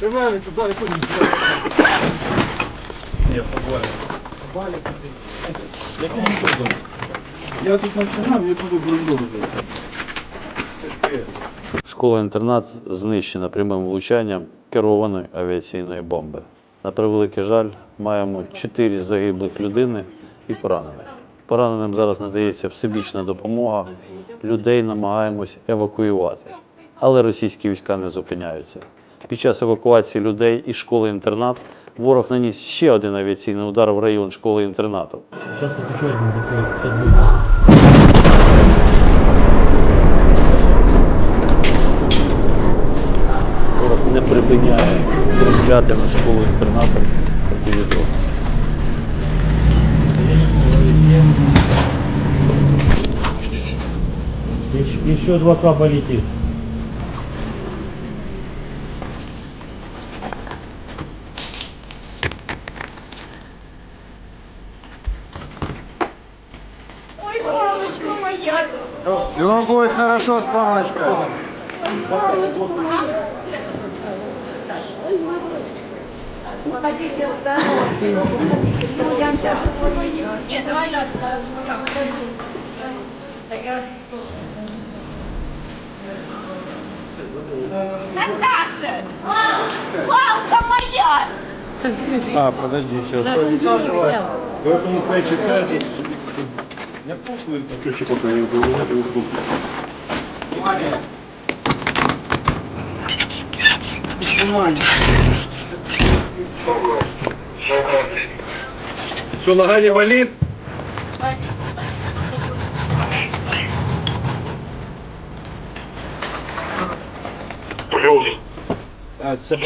Давай, туди, куди. Ні, побоюсь. Я тут починав, я буду буду. Школа-інтернат знищена прямим влучанням керованої авіаційної бомби. На превеликий жаль, маємо чотири загиблих людини і поранених. Пораненим зараз надається всебічна допомога. Людей намагаємось евакуювати. Але російські війська не зупиняються. Під час евакуації людей із школи-інтернат ворог наніс ще один авіаційний удар в район вот один. Ворог не припиняє розгляти на школу-інтернатом противідро. Еще, еще два капа летит. Хорошо с палочкой. Уходите. Я Нет, давай Наташа! Палка моя! А, подожди, сейчас. Помните, читали. Я похуй, ключи пока не было! Внимание! Что, нога не болит? А, це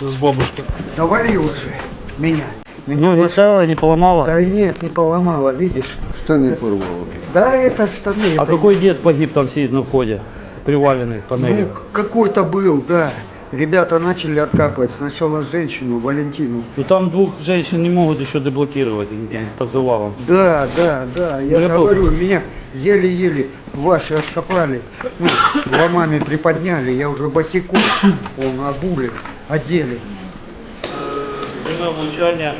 З бабушкою. Завали уже меня. Ну, не целая, не поломала. Да нет, не поломала, видишь? Штани порвало. Да это штаны. А это- какой дед погиб там сидит на входе? Приваленный к панели. Ну, какой-то был, да. Ребята начали откапывать. Сначала женщину, Валентину. Ну там двух женщин не могут еще деблокировать там, под завалом. Да, да, да. Я я говорю, меня еле-еле ваши откопали. Ну, ломами приподняли. Я уже босиком, он обули, одели. Пряме влучання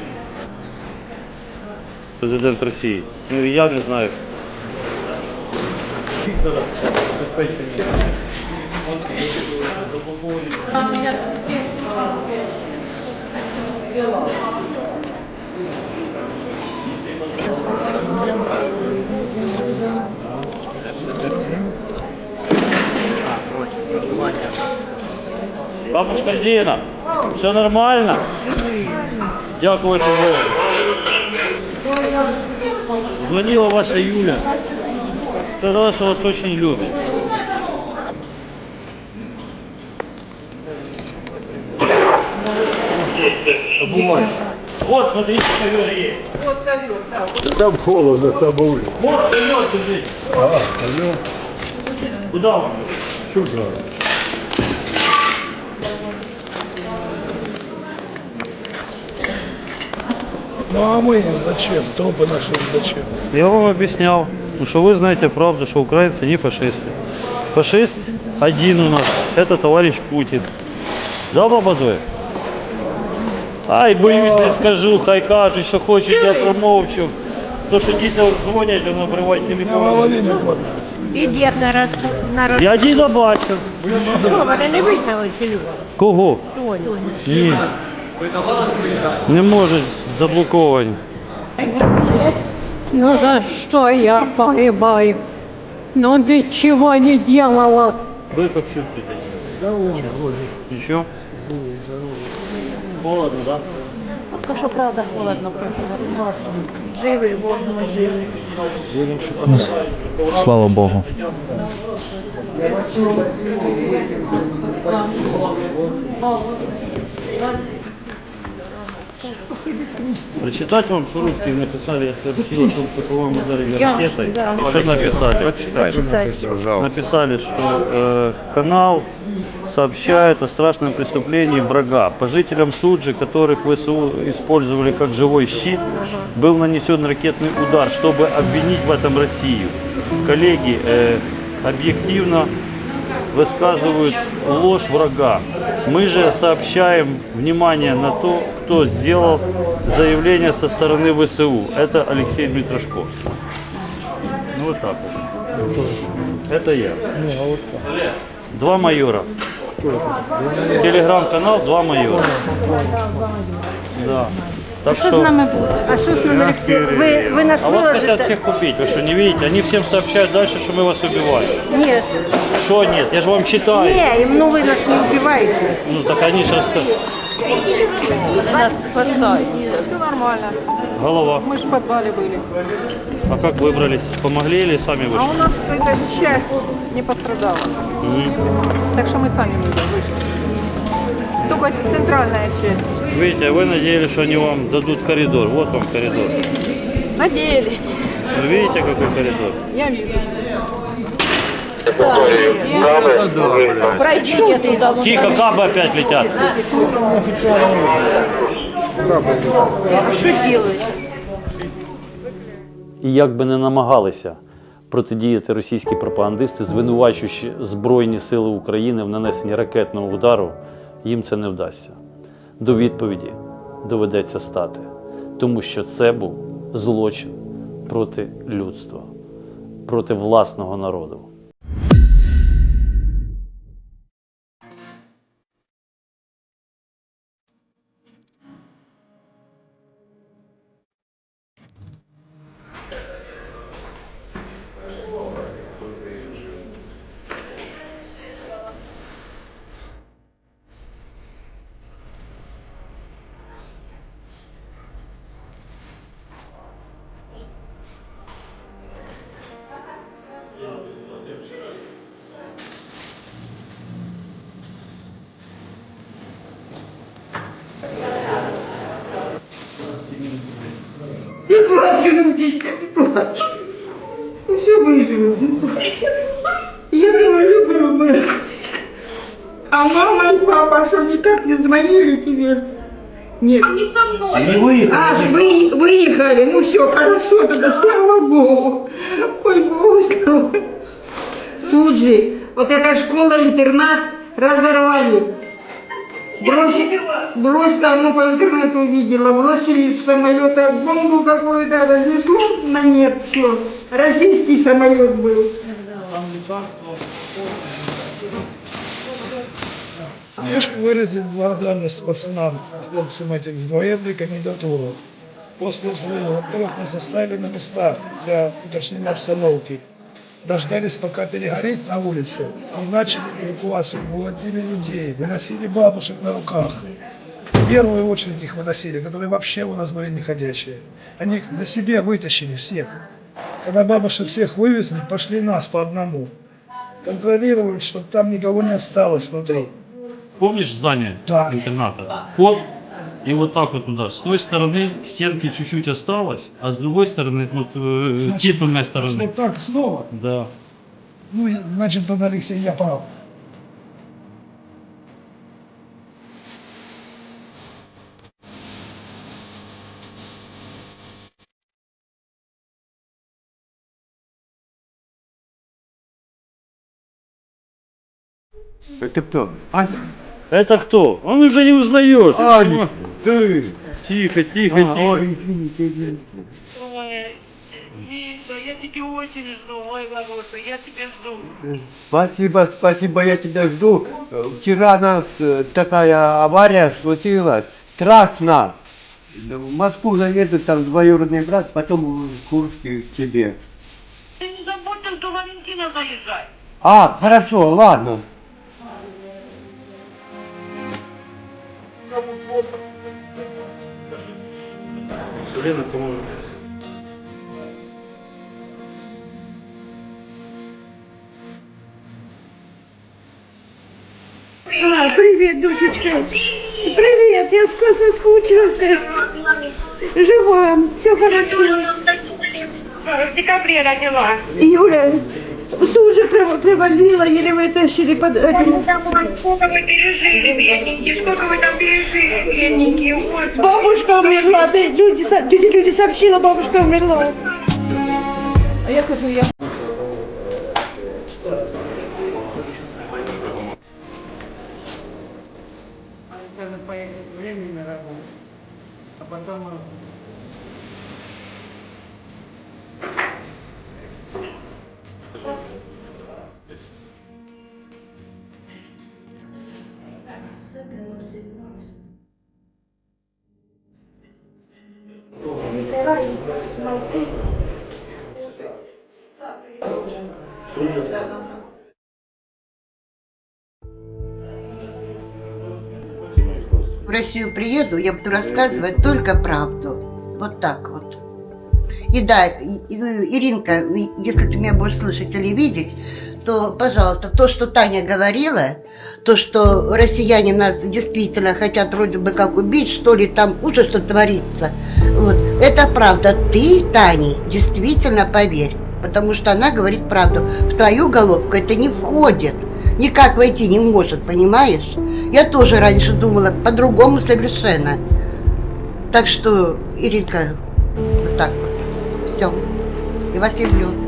президент Росії. Ну я не знаю. Бабушка Зіна, все нормально? Дякую, що ви. Звонила ваша Юля. Сказала, что вас очень любит. Вот, смотрите, ковер есть. Там холодно, там улица. Вот ковер лежит. А, алло, Куда он? сюда. Ну а мы зачем? Трупы наши зачем? Я вам объяснял, ну, что вы знаете правду, что украинцы не фашисты. Фашист один у нас, это товарищ Путин. Да, баба Зоя? Ай, боюсь, не скажу, хай кажуть, що хочуть, я промовчу. То, що діти дзвонять, воно обривають телефон. І дід народ, народ. Я діда бачив. Вони не вигнали чи люди? Кого? Тоню. Ні. Не можуть заблоковані. Ну за что я погибаю? Ну ничего не делала. Вы как чувствуете? Здоровье, Холодно, да? Пока что правда холодно. Живы, вот мы слава Богу. Спасибо. Прочитать вам, что русские написали, я сообщил о том, что по вам ударили Я- ракетой. да. Что написали? Написали, что э, канал сообщает о страшном преступлении врага. По жителям Суджи, которых ВСУ использовали как живой щит, был нанесен ракетный удар, чтобы обвинить в этом Россию. Коллеги, э, объективно высказывают ложь врага. Мы же сообщаем внимание на то, кто сделал заявление со стороны ВСУ. Это Алексей Дмитрошковский. Ну вот так вот. Это я. Два майора. Телеграм-канал «Два майора». Да. Так Що з нами буде? А що з нами, Олексій? Ви, ви нас А вас хотят виложите? всех купить, вы что, не видите? Они всем сообщают дальше, что мы вас убиваем. Ні, Что нет? Я же вам читаю. ні, ну ви нас не вбиваєте. Ну так они же рассказывают. Вони нас спасають. Все нормально. Голова. Мы же в подвале были. А как выбрались? Помогли или сами А вышли? у нас эта часть не пострадала. Мгм. Так что мы сами выйдем, вышли. Только центральная часть. Видите, а вы надеялись, что они вам дадут коридор. Вот вам коридор. Надеялись. Вы видите, какой коридор? Я вижу. Пройдите туда. Тихо, кабы опять летят. А что делать? І як би не намагалися протидіяти російські пропагандисти, звинувачуючи Збройні Сили України в нанесенні ракетного удару, їм це не вдасться. До відповіді доведеться стати, тому що це був злочин проти людства, проти власного народу. Не плачь, Людочка, не плачь. Все выживет, не плачь. Я его люблю, моя А мама и папа что, никак не звонили тебе? Нет. Они со мной. Они выехали. А, вы, выехали. Ну все, хорошо, тогда слава Богу. Ой, Богу, слава. Тут вот эта школа-интернат разорвали. Бросили, брось, там, ну, по интернету увидела, бросили из самолета бомбу какую-то, разнесло на нет, все. Российский самолет был. Конечно, выразить благодарность пацанам, хлопцам этим в военную комендатуру. После взрыва, во-первых, нас оставили на местах для уточнения обстановки. Дождались, пока перегорит на улице, и начали эвакуацию, выводили людей, выносили бабушек на руках. В первую очередь их выносили, которые вообще у нас были неходячие. Они их на себе вытащили всех. Когда бабушек всех вывезли, пошли нас по одному. Контролировали, чтобы там никого не осталось внутри. Помнишь здание Да. интерната? Вот и вот так вот туда. С той стороны стенки чуть-чуть осталось, а с другой стороны, вот э, Значит, титульной Вот стороны. так снова. Да. Ну, значит, тогда Алексей, я прав. Это кто? Аня? Это кто? Он уже не узнает. Аня, ты! Тихо, тихо, А, тихо. ой, извините, извините. Я тебе очень жду, мой хороший, я тебя жду. Спасибо, спасибо, я тебя жду. Вчера нас э, такая авария случилась. Страшно. В Москву заедут, там двоюродный брат, потом в Курске к тебе. Ты не забудь там до Валентина заезжай. А, хорошо, ладно. Лена, кому А, привет, дочечка. Привет, я соскучился. Жива, все хорошо. В декабре родила. Юля, Дуже привалило, еле вытащили под этим. Сколько вы пережили, бедненькие, сколько вы там пережили, бедненькие. Вот. Бабушка умерла, ты, люди, люди, люди сообщила, бабушка умерла. А я кажу, я... Временно работу, а потом э, В Россию приеду, я буду рассказывать только правду. Вот так вот. И да, и- Иринка, если ты меня будешь слышать или видеть, то, пожалуйста, то, что Таня говорила, то, что россияне нас действительно хотят вроде бы как убить, что ли, там ужас, что творится, вот, это правда. Ты, Тане, действительно поверь, потому что она говорит правду. В твою головку это не входит, никак войти не может, понимаешь? Я тоже раньше думала по-другому совершенно. Так что, Иринка, вот так вот. Все. И вас люблю.